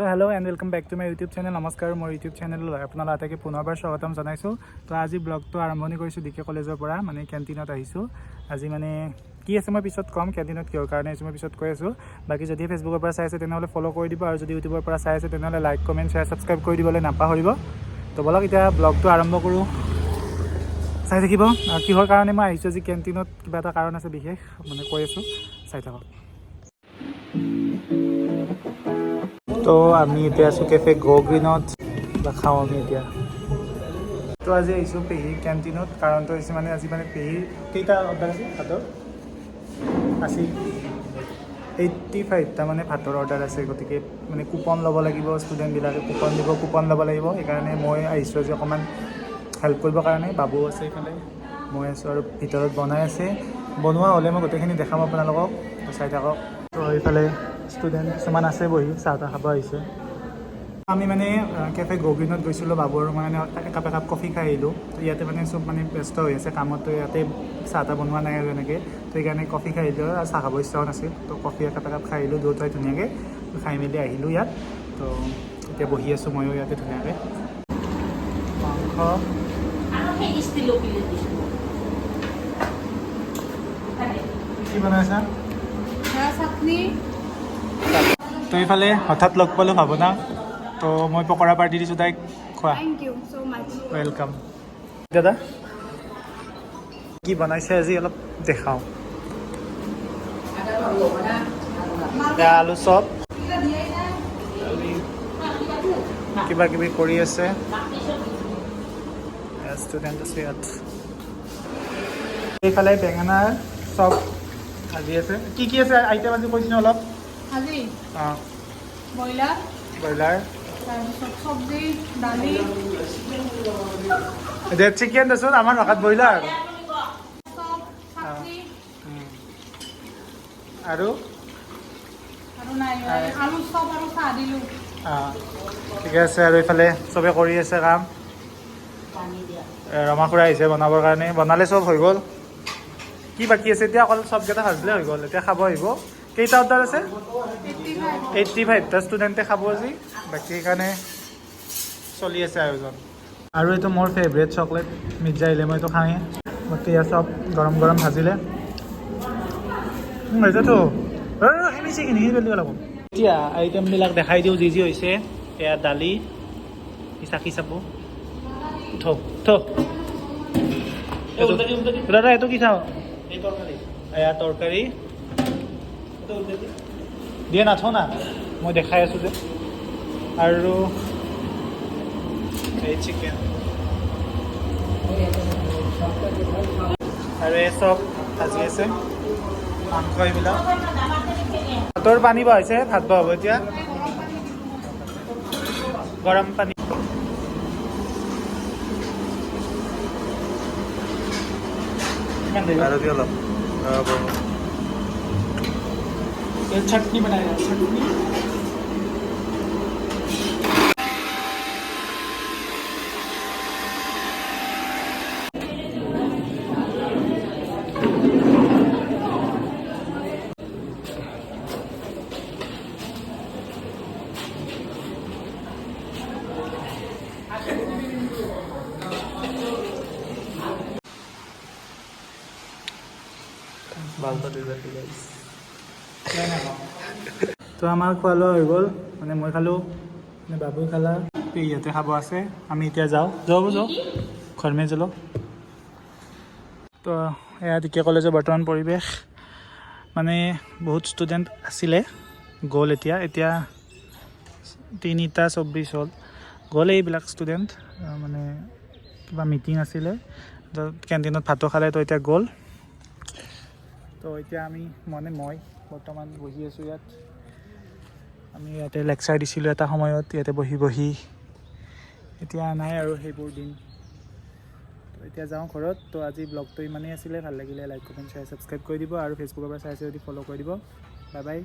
তো hello' and welcome back to my YouTube channel নমস্কাৰ মোৰ ইউটিউব চেনেললৈ আপোনালোক আটাইকে পুনৰবাৰ স্বাগতম জনাইছোঁ। তো আজি ব্লগটো আৰম্ভণি কৰিছোঁ ডি কে কলেজৰ পৰা মানে কেণ্টিনত আহিছোঁ। আজি মানে কি আছে মই পিছত ক'ম কেণ্টিনত কিহৰ কাৰণে আহিছোঁ মই পিছত কৈ আছোঁ। বাকী যদি ফেচবুকৰ পৰা চাই আছে তেনেহ'লে ফ'ল' কৰি দিব আৰু যদি ইউটিউবৰ পৰা চাই আছে তেনেহ'লে লাইক কমেণ্ট শ্বেয়াৰ ছাবস্ক্ৰাইব কৰি দিবলৈ নাপাহৰিব। তো ব'লক এতিয়া ব্লগটো আৰম্ভ কৰোঁ। চাই থাকিব। আৰু কিহৰ কাৰণে মই আহিছোঁ আজি কেণ্টিনত কিবা এটা কাৰণ আছে বিশেষ মানে কৈ আছোঁ। চাই থাকক। তো আমি এতিয়া আছোঁ কেফে গ' গ্ৰীণত কিবা খাওঁ আমি এতিয়া। তো আজি আহিছোঁ পেহীৰ কেণ্টিনত কাৰণটো হৈছে মানে আজি মানে পেহীৰ কেইটা অৰ্ডাৰ আছে ভাতৰ? আশী এইট্টি ফাইভটা মানে ভাতৰ অৰ্ডাৰ আছে। গতিকে মানে কুপন ল'ব লাগিব ষ্টুডেণ্টবিলাকে কুপন দিব কুপন ল'ব লাগিব। সেইকাৰণে মই আহিছোঁ আজি অকণমান হেল্প কৰিবৰ কাৰণে। বাবু আছে এইফালে। মই আছোঁ আৰু ভিতৰত বনাই আছে। বনোৱা হ'লে মই গোটেইখিনি দেখাম আপোনালোকক। চাই থাকক। তো এইফালে ষ্টুডেণ্ট কিছুমান আছে বহি, চাহ তাহ খাব আহিছে। আমি মানে কেফে গগিনত গৈছিলোঁ বাবুৰ মানে একাপ একাপ কফি খাই আহিলোঁ। তো ইয়াতে মানে চব মানে ব্যস্ত হৈ আছে কামত ইয়াতে চাহ তাহ বনোৱা নাই আৰু এনেকৈ। তো সেইকাৰণে কফি খাই আহিলোঁ আৰু চাহ খাব ইচ্ছাও নাছিল। তো কফি একাপ একাপ খাই আহিলোঁ দুয়োটাই ধুনীয়াকৈ খাই মেলি আহিলোঁ ইয়াত। তো এতিয়া বহি আছোঁ ময়ো ইয়াতে ধুনীয়াকৈ। মাংস? কি বনাইছা? চাটনি। তো এইফালে হঠাৎ লগ পালোঁ ভাৱনা তো মই পকৰা পাৰ্টি দিছোঁ তাইক খোৱা। ৱেলকাম দাদা কি বনাইছে আজি অলপ দেখাওঁ। আলু চপ। কিবা কিবি কৰি আছে। ষ্টুডেণ্ট আছে ইয়াত। এইফালে বেঙেনাৰ চপ ভাজি আছে। কি কি আছে? আইটেম আজি কৈছিলোঁ অলপ। আজি অঁ। Broiler broiler. তাৰপিছত চব্জি দালি। এতিয়া চিকেন দেচোন আমাৰ ভাষাত ব্ৰইলাৰ। চপ চাটনি। আৰু? আৰু নাই আলু চপ আৰু চাহ দিলোঁ। অঁ। ঠিকে আছে আৰু এইফালে চবে কৰি আছে কাম। এ, ৰমা খুৰা আহিছে বনাবৰ কাৰণে। বনালে চব হৈ গ'ল। কি বাকী আছে? এতিয়া অকল চবকেইটা ভাজিলে হৈ গ'ল। এতিয়া খাব আহিব। কেইটা অৰ্ডাৰ আছে? এইট্টি ফাইভ ফাইভটা ষ্টুডেণ্টে খাব আজি। বাকী সেইকাৰণে চলি আছে আয়োজন। আৰু এইটো মোৰ ফেভৰেট চকলেট মিৰ্জা আহিলে মই এইটো খাওঁৱে বাকী ইয়াত চব গৰম গৰম ভাজিলে। সেইটোতো সেইখিনি সেইখিনি পেলি অলপ। এতিয়া আইটেমবিলাক দেখাই দিওঁ যি যি হৈছে। এয়া দালি চাকি চাব থ থ দাদা এইটো কি চাওঁ এয়া তৰকাৰী। দিয়ে নাথ না, মই দেখাই আছোঁ যে। আৰু এই চিকেন আৰু এই চব ভাজি আছে। মাংস এইবিলাক। ভাতৰ পানী বহাইছে ভাত বহাব এতিয়া। গৰম পানী। আৰু কি অলপ। ये चटनी बनाया चटनी। मालदा डेजर्ट गाइस তো আমাৰ খোৱা লোৱা হৈ গ'ল। মানে মই খালোঁ মানে বাবুই খালা। পেহীহঁতে খাব আছে আমি এতিয়া যাওঁ। যাওঁ যাওঁ। ঘৰ মে চলো তো এয়া ডিকে কলেজৰ বৰ্তমান পৰিৱেশ। মানে বহুত ষ্টুডেণ্ট আছিলে গ'ল এতিয়া। এতিয়া তিনিটা চৌব্বিছ হ'ল। গ'ল এইবিলাক ষ্টুডেণ্ট। মানে কিবা মিটিং আছিলে। কেণ্টিনত ভাতো খালে তো এতিয়া গ'ল। তো এতিয়া আমি মানে মই বৰ্তমান বহি আছোঁ ইয়াত। আমি ইয়াতে লেকচাৰ দিছিলোঁ এটা সময়ত, ইয়াতে বহি বহি। এতিয়া নাই আৰু সেইবোৰ দিন। তো এতিয়া যাওঁ ঘৰত, তো আজি ব্লগটো ইমানেই আছিলে। ভালো লাগিলে লাইক কমেণ্ট শ্বেয়াৰ ছাবস্ক্ৰাইব কৰি দিব আৰু ফেচবুকৰ পৰা চাইছে যদি ফ'ল' কৰি দিব। Bye bye